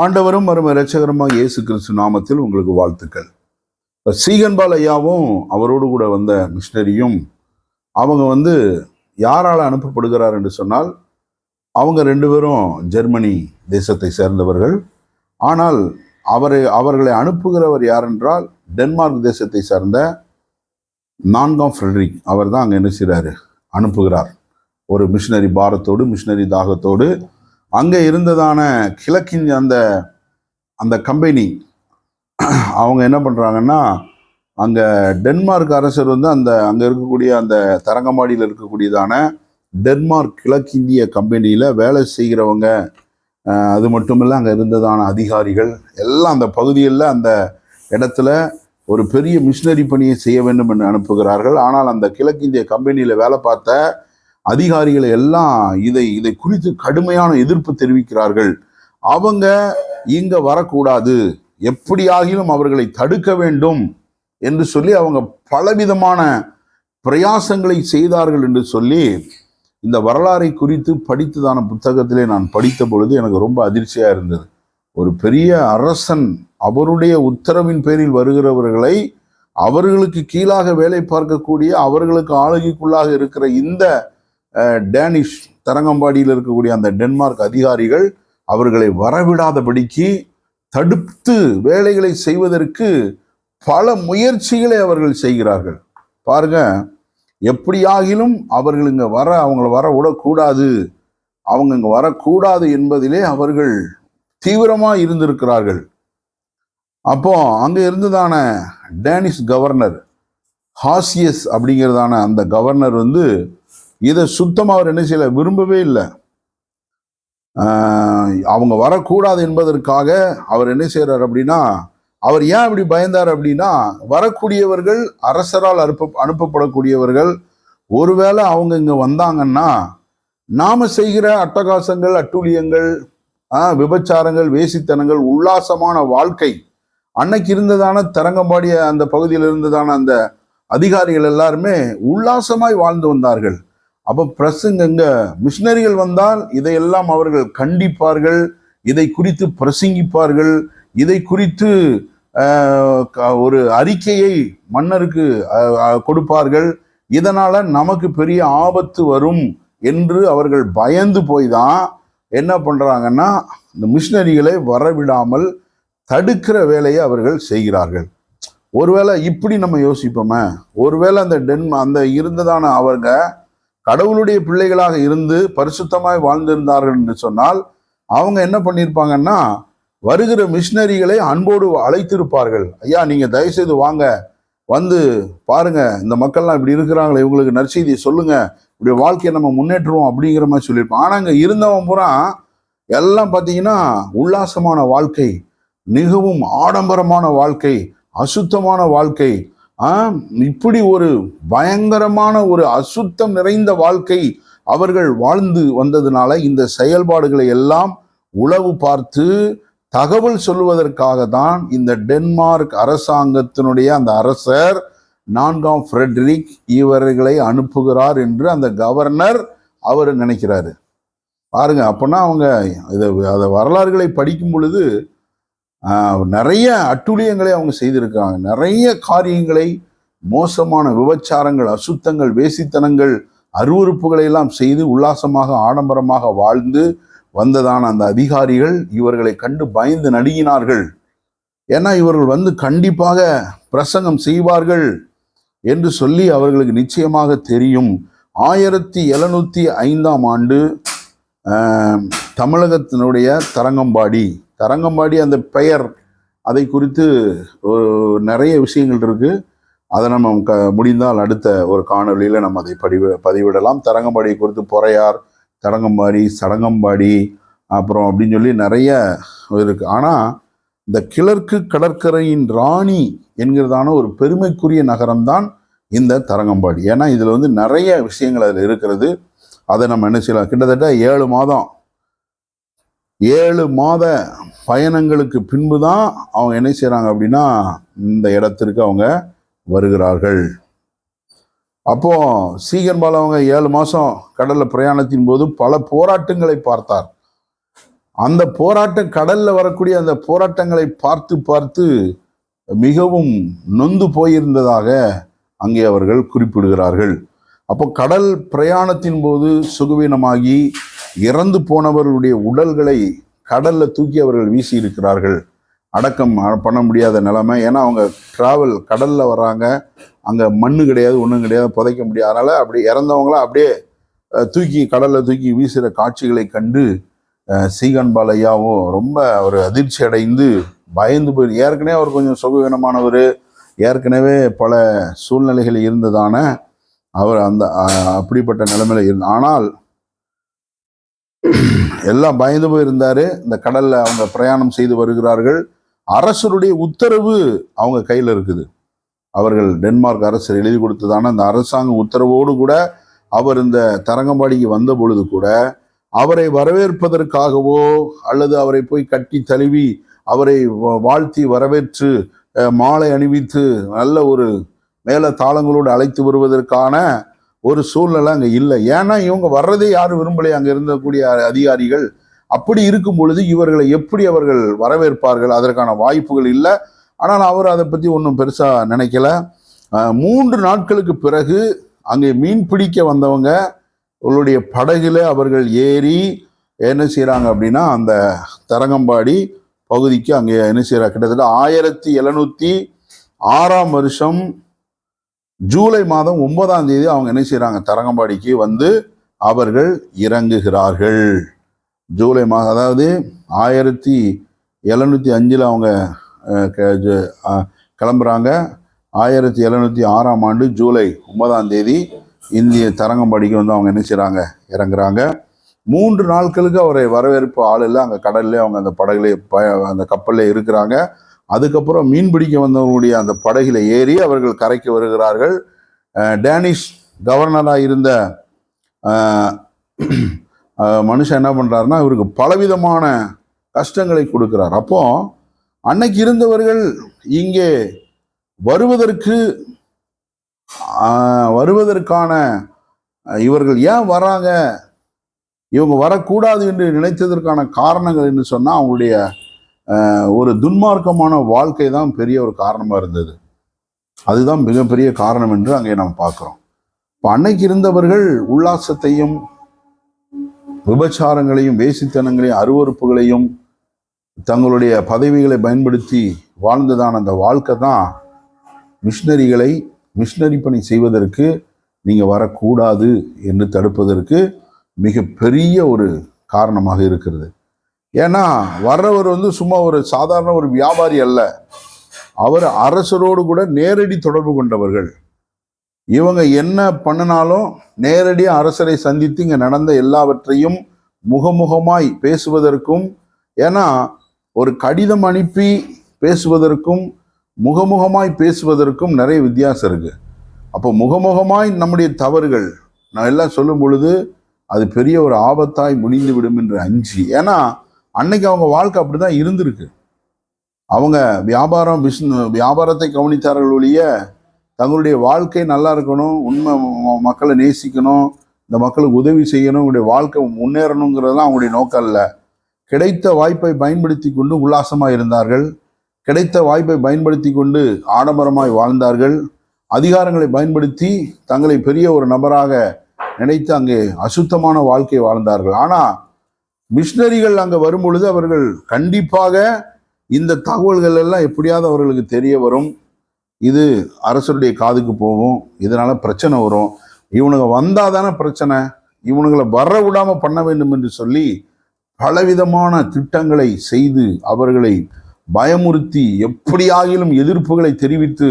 ஆண்டவரும் மரும இரட்சகரமாக இயேசு கிறிஸ்து நாமத்தில் உங்களுக்கு வாழ்த்துக்கள். இப்போ சீகன்பால் ஐயாவும் அவரோடு கூட வந்த மிஷினரியும் அவங்க வந்து யாரால் அனுப்பப்படுகிறார் என்று சொன்னால் அவங்க ரெண்டு பேரும் ஜெர்மனி தேசத்தை சேர்ந்தவர்கள். ஆனால் அவரை அவர்களை அனுப்புகிறவர் யாரென்றால் டென்மார்க் தேசத்தை சேர்ந்த நான்காம் ஃப்ரெட்ரிக் அவர் தான் அங்கே என்ன செய்கிறாரு அனுப்புகிறார். ஒரு மிஷினரி பாரத்தோடு மிஷினரி தாகத்தோடு அங்கே இருந்ததான கிழக்கின் அந்த அந்த கம்பெனி அவங்க என்ன பண்ணுறாங்கன்னா அங்கே டென்மார்க் அரசர் வந்து அந்த அங்கே இருக்கக்கூடிய அந்த தரங்கம்பாடியில் இருக்கக்கூடியதான டென்மார்க் கிழக்கிந்திய கம்பெனியில் வேலை செய்கிறவங்க அது மட்டும் இல்லை அங்கே இருந்ததான அதிகாரிகள் எல்லாம் அந்த பகுதியில் அந்த இடத்துல ஒரு பெரிய மிஷினரி பணியை செய்ய வேண்டும் என்று அனுப்புகிறார்கள். ஆனால் அந்த கிழக்கிந்திய கம்பெனியில் வேலை பார்த்த அதிகாரிகள் எல்லாம் இதை இதை குறித்து கடுமையான எதிர்ப்பு தெரிவிக்கிறார்கள். அவங்க இங்க வரக்கூடாது. எப்படியாகிலும் அவர்களை தடுக்க வேண்டும் என்று சொல்லி அவங்க பலவிதமான பிரயாசங்களை செய்தார்கள் என்று சொல்லி இந்த வரலாறை குறித்து படித்ததான புத்தகத்திலே நான் படித்த பொழுது எனக்கு ரொம்ப அதிர்ச்சியா இருந்தது. ஒரு பெரிய அரசன் அவருடைய உத்தரவின் பேரில் வருகிறவர்களை அவர்களுக்கு கீழாக வேலை பார்க்கக்கூடிய அவர்களுக்கு ஆளுகைக்குள்ளாக இருக்கிற இந்த டேனிஷ் தரங்கம்பாடியில் இருக்கக்கூடிய அந்த டென்மார்க் அதிகாரிகள் அவர்களை வரவிடாதபடிக்கு தடுத்து வேலைகளை செய்வதற்கு பல முயற்சிகளை அவர்கள் செய்கிறார்கள். பாருங்க எப்படியாகிலும் அவர்கள் இங்கே வர அவங்கள வர விடக்கூடாது. அவங்க இங்கே வரக்கூடாது என்பதிலே அவர்கள் தீவிரமாக இருந்திருக்கிறார்கள். அப்போ அங்கே இருந்ததான டேனிஷ் கவர்னர் ஹாசியஸ் அப்படிங்கிறதான அந்த கவர்னர் வந்து இதை சுத்தமாக அவர் என்ன செய்யல விரும்பவே இல்லை. அவங்க வரக்கூடாது என்பதற்காக அவர் என்ன செய்கிறார் அப்படின்னா அவர் ஏன் அப்படி பயந்தார் அப்படின்னா வரக்கூடியவர்கள் அரசரால் அனுப்ப அனுப்பப்படக்கூடியவர்கள் ஒருவேளை அவங்க இங்கே வந்தாங்கன்னா நாம் செய்கிற அட்டகாசங்கள் அட்டூழியங்கள் விபச்சாரங்கள் வேசித்தனங்கள் உல்லாசமான வாழ்க்கை அன்னைக்கு இருந்ததான தரங்கம்பாடிய அந்த பகுதியில் இருந்ததான அந்த அதிகாரிகள் எல்லாருமே உல்லாசமாய் வாழ்ந்து வந்தார்கள். அப்போ பிரசங்கங்க மிஷினரிகள் வந்தால் இதையெல்லாம் அவர்கள் கண்டிப்பார்கள். இதை குறித்து பிரசங்கிப்பார்கள். இதை குறித்து க- ஒரு அறிக்கையை மன்னருக்கு கொடுப்பார்கள். இதனால் நமக்கு பெரிய ஆபத்து வரும் என்று அவர்கள் பயந்து போய் தான் என்ன பண்ணுறாங்கன்னா இந்த மிஷினரிகளை வரவிடாமல் தடுக்கிற வேலையை அவர்கள் செய்கிறார்கள். ஒருவேளை இப்படி நம்ம யோசிப்போமே. ஒருவேளை அந்த டென் அந்த இருந்ததான அவங்க கடவுளுடைய பிள்ளைகளாக இருந்து பரிசுத்தமாய் வாழ்ந்திருந்தார்கள் என்று சொன்னால் அவங்க என்ன பண்ணியிருப்பாங்கன்னா வருகிற மிஷினரிகளை அன்போடு அழைத்திருப்பார்கள். ஐயா நீங்கள் தயவுசெய்து வாங்க வந்து பாருங்க இந்த மக்கள்லாம் இப்படி இருக்கிறாங்களே இவங்களுக்கு நற்செய்தியை சொல்லுங்க. இப்படி வாழ்க்கையை நம்ம முன்னேற்றுவோம் அப்படிங்கிற மாதிரி சொல்லியிருப்போம் ஆனால் அங்கே இருந்தவன் பூரா எல்லாம் பார்த்தீங்கன்னா உல்லாசமான வாழ்க்கை மிகவும் ஆடம்பரமான வாழ்க்கை அசுத்தமான வாழ்க்கை இப்படி ஒரு பயங்கரமான ஒரு அசுத்தம் நிறைந்த வாழ்க்கை அவர்கள் வாழ்ந்து வந்ததுனால இந்த செயல்பாடுகளை எல்லாம் உளவு பார்த்து தகவல் சொல்வதற்காக தான் இந்த டென்மார்க் அரசாங்கத்தினுடைய அந்த அரசர் நான்காம் ஃப்ரெட்ரிக் இவர்களை அனுப்புகிறார் என்று அந்த கவர்னர் அவர் நினைக்கிறாரு. பாருங்க அப்பனா அவங்க இதை அதை வரலாறுகளை படிக்கும் பொழுது நிறைய அட்டுழியங்களை அவங்க செய்திருக்காங்க நிறைய காரியங்களை மோசமான விபச்சாரங்கள் அசுத்தங்கள் வேசித்தனங்கள் அருவருப்புகளை எல்லாம் செய்து உல்லாசமாக ஆடம்பரமாக வாழ்ந்து வந்ததான அந்த அதிகாரிகள் இவர்களை கண்டு பயந்து நடுங்கினார்கள். ஏன்னா இவர்கள் வந்து கண்டிப்பாக பிரசங்கம் செய்வார்கள் என்று சொல்லி அவர்களுக்கு நிச்சயமாக தெரியும். ஆயிரத்தி எழுநூத்தி ஐந்தாம் ஆண்டு தமிழகத்தினுடைய தரங்கம்பாடி. தரங்கம்பாடி அந்த பெயர் அதை குறித்து நிறைய விஷயங்கள் இருக்கு. அதை நம்ம க முடிந்தால் அடுத்த ஒரு காணொளியில் நம்ம அதை பதிவு பதிவிடலாம். தரங்கம்பாடி குறித்து பொறையார் தரங்கம்பாடி சடங்கம்பாடி அப்புறம் அப்படின்னு சொல்லி நிறைய இருக்கு. ஆனால் இந்த கிழக்கு கடற்கரையின் ராணி என்கிறதான ஒரு பெருமைக்குரிய நகரம்தான் இந்த தரங்கம்பாடி. ஏன்னா இதில் வந்து நிறைய விஷயங்கள் அதில் இருக்கிறது. அதை நம்ம என்ன செய்யலாம்? கிட்டத்தட்ட ஏழு மாதம். ஏழு மாத பயணங்களுக்கு பின்பு தான் அவங்க என்ன செய்கிறாங்க அப்படின்னா இந்த இடத்திற்கு அவங்க வருகிறார்கள். அப்போது சீகன்பால் அவங்க ஏழு மாதம் கடலில் பிரயாணத்தின் போது பல போராட்டங்களை பார்த்தார். அந்த போராட்டம் கடலில் வரக்கூடிய அந்த போராட்டங்களை பார்த்து பார்த்து மிகவும் நொந்து போயிருந்ததாக அங்கே அவர்கள் குறிப்பிடுகிறார்கள். அப்போ கடல் பிரயாணத்தின் போது சுகவீனமாகி இறந்து போனவர்களுடைய உடல்களை கடல்ல தூக்கி அவர்கள் வீசி இருக்கிறார்கள். அடக்கம் பண்ண முடியாத நிலைமை. ஏன்னா அவங்க டிராவல் கடல்ல வராங்க அங்க மண்ணு கிடையாது ஒன்றும் கிடையாது புதைக்க முடியாது. அதனால அப்படி இறந்தவங்களாம் அப்படியே தூக்கி கடல்ல தூக்கி வீசுகிற காட்சிகளை கண்டு சீகன் பாலையாவும் ரொம்ப ஒரு அதிர்ச்சி அடைந்து பயந்து போய் ஏற்கனவே அவர் கொஞ்சம் சுகவீனமானவர் ஏற்கனவே பல சூழ்நிலைகள் இருந்ததான அவர் அந்த அப்படிப்பட்ட நிலைமையில இருந்த ஆனால் எல்லாம் பயந்து போயிருந்தாரு. இந்த கடல்ல அவங்க பிரயாணம் செய்து வருகிறார்கள். அரசருடைய உத்தரவு அவங்க கையில இருக்குது. அவர்கள் டென்மார்க் அரசர் எழுதி கொடுத்ததான அந்த அரசாங்க உத்தரவோடு கூட அவர் இந்த தரங்கம்பாடிக்கு வந்த பொழுது கூட அவரை வரவேற்பதற்காகவோ அல்லது அவரை போய் கட்டி தழுவி அவரை வாழ்த்தி வரவேற்று மாலை அணிவித்து நல்ல ஒரு மேல தாளங்களோடு அழைத்து வருவதற்கான ஒரு சூழ்நிலை அங்கே இல்லை. ஏன்னா இவங்க வர்றதே யாரும் விரும்பலை? அங்கே இருந்தக்கூடிய அதிகாரிகள் அப்படி இருக்கும் பொழுது இவர்களை எப்படி அவர்கள் வரவேற்பார்கள்? அதற்கான வாய்ப்புகள் இல்லை. ஆனால் அவர் அதை பற்றி ஒன்றும் பெருசாக நினைக்கல. மூன்று நாட்களுக்கு பிறகு அங்கே மீன் பிடிக்க வந்தவங்க அவர்களுடைய படகுல அவர்கள் ஏறி என்ன செய்கிறாங்க அப்படின்னா அந்த தரங்கம்பாடி பகுதிக்கு அங்கே என்ன செய்கிறாங்க கிட்டத்தட்ட ஆயிரத்தி எழுநூற்றி ஆறாம் வருஷம் ஜூலை மாதம் ஒன்பதாம் தேதி அவங்க என்ன செய்கிறாங்க தரங்கம்பாடிக்கு வந்து அவர்கள் இறங்குகிறார்கள். ஜூலை மாதம் அதாவது ஆயிரத்தி எழுநூற்றி அஞ்சில் அவங்க கிளம்புறாங்க. ஆயிரத்தி எழுநூற்றி ஆறாம் ஆண்டு ஜூலை ஒன்பதாம் தேதி இந்திய தரங்கம்பாடிக்கு வந்து அவங்க என்ன செய்கிறாங்க இறங்குறாங்க. மூன்று நாட்களுக்கு அவரை வரவேற்பு ஆள் இல்லை. அங்கே கடல்லே அவங்க அந்த படகுலே ப அந்த கப்பலில் இருக்கிறாங்க. அதுக்கப்புறம் மீன் பிடிக்க வந்தவங்களுடைய அந்த படகில் ஏறி அவர்கள் கரைக்கு வருகிறார்கள். டேனிஷ் கவர்னராக இருந்த மனுஷன் என்ன பண்ணுறாருன்னா இவருக்கு பலவிதமான கஷ்டங்களை கொடுக்கிறார். அப்போ அன்னைக்கு இருந்தவர்கள் இங்கே வருவதற்கு வருவதற்கான இவர்கள் ஏன் வராங்க? இவங்க வரக்கூடாது என்று நினைத்ததற்கான காரணங்கள் என்று சொன்னால் அவங்களுடைய ஒரு துன்மார்க்கமான வாழ்க்கை தான் பெரிய ஒரு காரணமாக இருந்தது. அதுதான் மிகப்பெரிய காரணம் என்று அங்கே நாம் பார்க்குறோம். இப்போ அன்னைக்கு இருந்தவர்கள் உல்லாசத்தையும் விபச்சாரங்களையும் வேசித்தனங்களையும் அருவறுப்புகளையும் தங்களுடைய பதவிகளை பயன்படுத்தி வாழ்ந்ததான அந்த வாழ்க்கை தான் மிஷினரிகளை மிஷினரி பணி செய்வதற்கு நீங்கள் வரக்கூடாது என்று தடுப்பதற்கு மிகப்பெரிய ஒரு காரணமாக இருக்கிறது. ஏன்னா வர்றவர் வந்து சும்மா ஒரு சாதாரண ஒரு வியாபாரி அல்ல. அவர் அரசரோடு கூட நேரடி தொடர்பு கொண்டவர்கள். இவங்க என்ன பண்ணினாலும் நேரடியாக அரசரை சந்தித்து இங்கே நடந்த எல்லாவற்றையும் முகமுகமாய் பேசுவதற்கும் ஏன்னா ஒரு கடிதம் அனுப்பி பேசுவதற்கும் முகமுகமாய் பேசுவதற்கும் நிறைய வித்தியாசம் இருக்குது அப்போ முகமுகமாய் நம்முடைய தவறுகள் நான் எல்லாம் சொல்லும் பொழுது அது பெரிய ஒரு ஆபத்தாய் முடிந்து விடும் என்று அஞ்சு. ஏன்னா அன்னைக்கு அவங்க வாழ்க்கை அப்படிதான் இருந்திருக்கு. அவங்க வியாபாரம் பிஸ்ன வியாபாரத்தை கவனித்தார்கள் ஒழிய தங்களுடைய வாழ்க்கை நல்லா இருக்கணும் உண்மை மக்களை நேசிக்கணும் இந்த மக்களுக்கு உதவி செய்யணும் உங்களுடைய வாழ்க்கை முன்னேறணுங்கிறதெல்லாம் அவங்களுடைய நோக்கம் இல்லை கிடைத்த வாய்ப்பை பயன்படுத்தி கொண்டு உல்லாசமாக இருந்தார்கள். கிடைத்த வாய்ப்பை பயன்படுத்தி கொண்டு ஆடம்பரமாய் வாழ்ந்தார்கள். அதிகாரங்களை பயன்படுத்தி தங்களை பெரிய ஒரு நபராக நினைத்து அங்கே அசுத்தமான வாழ்க்கை வாழ்ந்தார்கள். ஆனால் மிஷினரிகள் அங்கே வரும் பொழுது அவர்கள் கண்டிப்பாக இந்த தகவல்கள் எல்லாம் எப்படியாவது அவர்களுக்கு தெரிய வரும். இது அரசருடைய காதுக்கு போகும். இதனால பிரச்சனை வரும். இவனுங்க வந்தால் தானே பிரச்சனை. இவனுங்களை வர விடாமல் பண்ண வேண்டும் என்று சொல்லி பலவிதமான திட்டங்களை செய்து அவர்களை பயமுறுத்தி எப்படியாகிலும் எதிர்ப்புகளை தெரிவித்து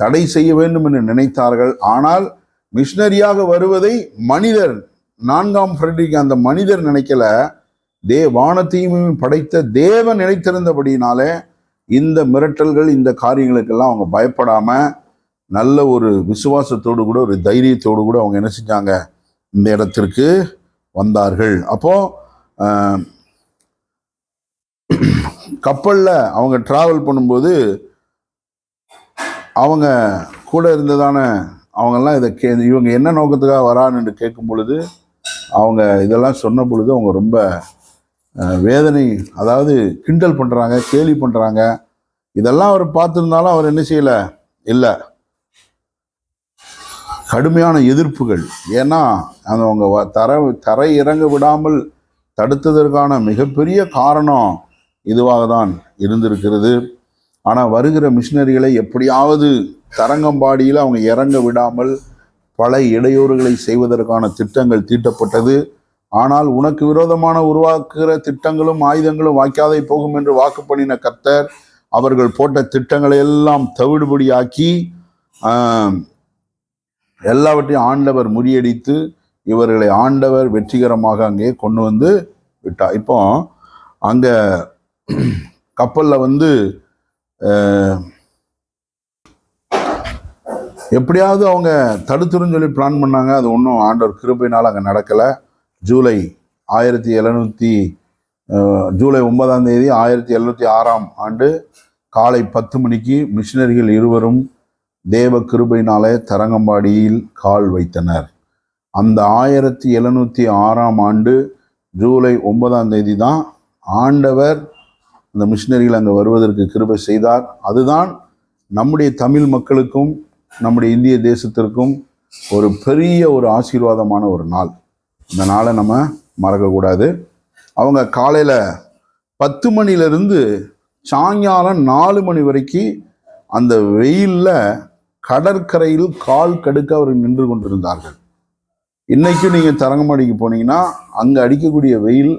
தடை செய்ய வேண்டும் என்று நினைத்தார்கள். ஆனால் மிஷினரியாக வருவதை மனிதர் நான்காம் ஃப்ரெட்ரிக் அந்த மனிதர் நினைக்கல. தே வானத்தையும் படைத்த தேவன் நினைத்திருந்தபடினாலே இந்த மிரட்டல்கள் இந்த காரியங்களுக்கெல்லாம் அவங்க பயப்படாம நல்ல ஒரு விசுவாசத்தோடு கூட ஒரு தைரியத்தோடு கூட அவங்க என்ன செஞ்சாங்க? இந்த இடத்திற்கு வந்தார்கள். அப்போ கப்பலில் அவங்க டிராவல் பண்ணும்போது அவங்க கூட இருந்ததான அவங்கெல்லாம் இதை கே இவங்க என்ன நோக்கத்துக்காக வரான்னு கேட்கும் பொழுது அவங்க இதெல்லாம் சொன்ன பொழுது அவங்க ரொம்ப வேதனை அதாவது கிண்டல் பண்ணுறாங்க கேலி பண்ணுறாங்க இதெல்லாம் அவர் பார்த்துருந்தாலும் அவர் என்ன செய்யலை? இல்லை. கடுமையான எதிர்ப்புகள். ஏன்னா அந்த அவங்க வ- தர தரை இறங்க விடாமல் தடுத்ததற்கான மிகப்பெரிய காரணம் இதுவாக தான் இருந்திருக்கிறது. ஆனால் வருகிற மிஷினரிகளை எப்படியாவது தரங்கம்பாடியில் அவங்க இறங்க விடாமல் பல இடையூறுகளை செய்வதற்கான திட்டங்கள் தீட்டப்பட்டது. ஆனால் உனக்கு விரோதமான உருவாக்குகிற திட்டங்களும் ஆயுதங்களும் வாய்க்காதே போகும் என்று வாக்கு பண்ணின கர்த்தர் அவர்கள் போட்ட திட்டங்களை எல்லாம் தவிடுபடியாக்கி எல்லாவற்றையும் ஆண்டவர் முறியடித்து இவர்களை ஆண்டவர் வெற்றிகரமாக அங்கே கொண்டு வந்து விட்டார். இப்போ அங்கே கப்பலில் வந்து எப்படியாவது அவங்க தடுத்துருன்னு சொல்லி பிளான் பண்ணாங்க. அது ஒன்றும் ஆண்டவர் கிருபையினால் அங்கே நடக்கலை. ஜூலை ஆயிரத்தி எழுநூற்றி ஜூலை ஒன்பதாம் தேதி ஆயிரத்தி எழுநூற்றி ஆறாம் ஆண்டு காலை பத்து மணிக்கு மிஷினரிகள் இருவரும் தேவ கிருபையினாலே தரங்கம்பாடியில் கால் வைத்தனர். அந்த ஆயிரத்தி எழுநூற்றி ஆறாம் ஆண்டு ஜூலை ஒன்பதாம் தேதி தான் ஆண்டவர் அந்த மிஷினரிகள் அங்கே வருவதற்கு கிருபை செய்தார். அதுதான் நம்முடைய தமிழ் மக்களுக்கும் நம்முடைய இந்திய தேசத்திற்கும் ஒரு பெரிய ஒரு ஆசீர்வாதமான ஒரு நாள். இந்த நாளை நம்ம மறக்கக்கூடாது. அவங்க காலையில் பத்து மணிலேருந்து சாயங்காலம் நாலு மணி வரைக்கும் அந்த வெயிலில் கடற்கரையில் கால் கடுக்க அவர் நின்று கொண்டிருந்தார்கள். இன்றைக்கும் நீங்கள் தரங்கம்பாடிக்கு போனீங்கன்னா அங்கே அடிக்கக்கூடிய வெயில்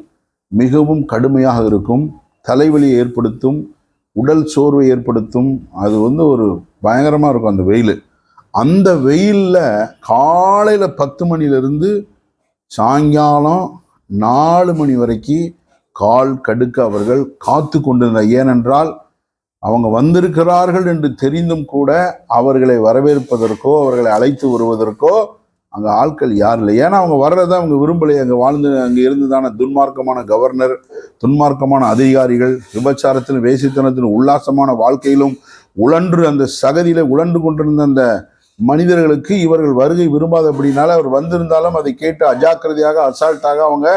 மிகவும் கடுமையாக இருக்கும். தலைவலியை ஏற்படுத்தும் உடல் சோர்வை ஏற்படுத்தும். அது வந்து ஒரு பயங்கரமாக இருக்கும் அந்த வெயில். அந்த வெயிலில் காலையில் பத்து மணிலேருந்து சாயங்காலம் நாலு மணி வரைக்கும் கால் கடுக்க அவர்கள் காத்து கொண்டிருந்தார் ஏனென்றால் அவங்க வந்திருக்கிறார்கள் என்று தெரிந்தும் கூட அவர்களை வரவேற்பதற்கோ அவர்களை அழைத்து வருவதற்கோ அங்கே ஆட்கள் யார் இல்லை. ஏன்னா அவங்க வர்றதை அவங்க விரும்பலை. அங்கே வாழ்ந்து அங்கே இருந்துதான துன்மார்க்கமான கவர்னர் துன்மார்க்கமான அதிகாரிகள் விபச்சாரத்திலும் வேசித்தனத்திலும் உல்லாசமான வாழ்க்கையிலும் உழன்று அந்த சகதியில உழன்று கொண்டிருந்த அந்த மனிதர்களுக்கு இவர்கள் வருகை விரும்பாதபடினால அவர் வந்திருந்தாலும் அதை கேட்டு அஜாக்கிரதையாக அசால்ட்டாக அவங்க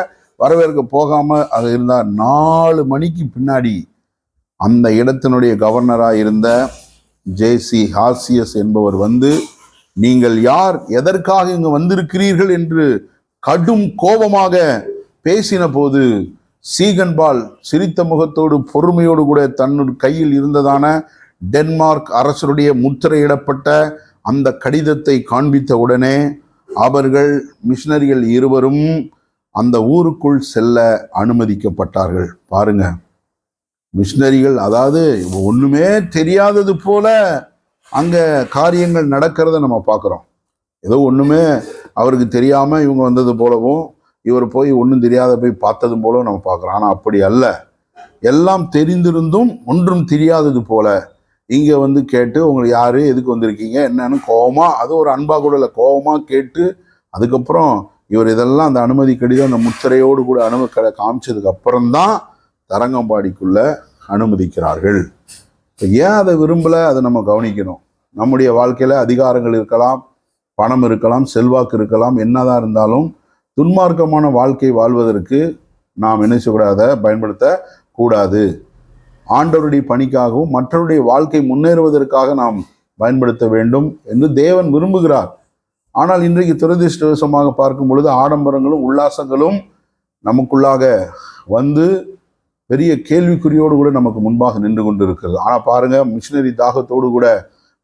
வரவேற்க போகாம அது இருந்தார் நாலு மணிக்கு பின்னாடி அந்த இடத்தினுடைய கவர்னராக இருந்த ஜேசி ஹாசியஸ் என்பவர் வந்து நீங்கள் யார்? எதற்காக இங்கு வந்திருக்கிறீர்கள்? என்று கடும் கோபமாக பேசின போது சீகன்பால் சிரித்த முகத்தோடு பொறுமையோடு கூட தன்னுடைய கையில் இருந்ததான டென்மார்க் அரசருடைய முத்திரையிடப்பட்ட அந்த கடிதத்தை காண்பித்த உடனே அவர்கள் மிஷினரிகள் இருவரும் அந்த ஊருக்குள் செல்ல அனுமதிக்கப்பட்டார்கள். பாருங்க. மிஷினரிகள் அதாவது ஒண்ணுமே தெரியாதது போல அங்க காரியங்கள் நடக்கிறத நம்ம பார்க்குறோம். ஏதோ ஒண்ணுமே அவருக்கு தெரியாம இவங்க வந்தது போலவும் இவர் போய் ஒன்றும் தெரியாத போய் பார்த்ததும் போலவும் நம்ம பார்க்குறோம். ஆனால் அப்படி அல்ல. எல்லாம் தெரிந்திருந்தும் ஒன்றும் தெரியாதது போல இங்கே வந்து கேட்டு உங்களை யார் எதுக்கு வந்திருக்கீங்க என்னன்னு கோபமாக அது ஒரு அன்பாக கூட இல்லை கோபமாக கேட்டு அதுக்கப்புறம் இவர் இதெல்லாம் அந்த அனுமதி கடிதம் அந்த முத்திரையோடு கூட அனுமதி கடை காமிச்சதுக்கு அப்புறம்தான் தரங்கம்பாடிக்குள்ளே அனுமதிக்கிறார்கள். ஏன் அதை விரும்பல? அதை நம்ம கவனிக்கணும். நம்முடைய வாழ்க்கையில் அதிகாரங்கள் இருக்கலாம் பணம் இருக்கலாம் செல்வாக்கு இருக்கலாம் என்னதான் இருந்தாலும் துன்மார்க்கமான வாழ்க்கை வாழ்வதற்கு நாம் என்ன செய்யக்கூடாத? பயன்படுத்த கூடாது ஆண்டவருடைய பணிக்காகவும் மற்றவருடைய வாழ்க்கை முன்னேறுவதற்காக நாம் பயன்படுத்த வேண்டும் என்று தேவன் விரும்புகிறார். ஆனால் இன்றைக்கு துரதிருஷ்டவசமாக பார்க்கும் பொழுது ஆடம்பரங்களும் உல்லாசங்களும் நமக்குள்ளாக வந்து பெரிய கேள்விக்குறியோடு கூட நமக்கு முன்பாக நின்று கொண்டு இருக்கிறது ஆனால் பாருங்க மிஷினரி தாகத்தோடு கூட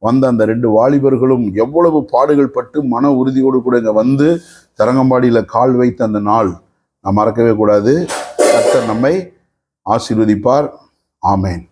வந்த அந்த ரெண்டு வாலிபர்களும் எவ்வளவு பாடுகள் பட்டு மன உறுதியோடு கூட இங்கே வந்து தரங்கம்பாடியில் கால் வைத்த அந்த நாள் நாம் மறக்கவே கூடாது. கர்த்தர் நம்மை ஆசீர்வதிப்பார். ఆమెన్.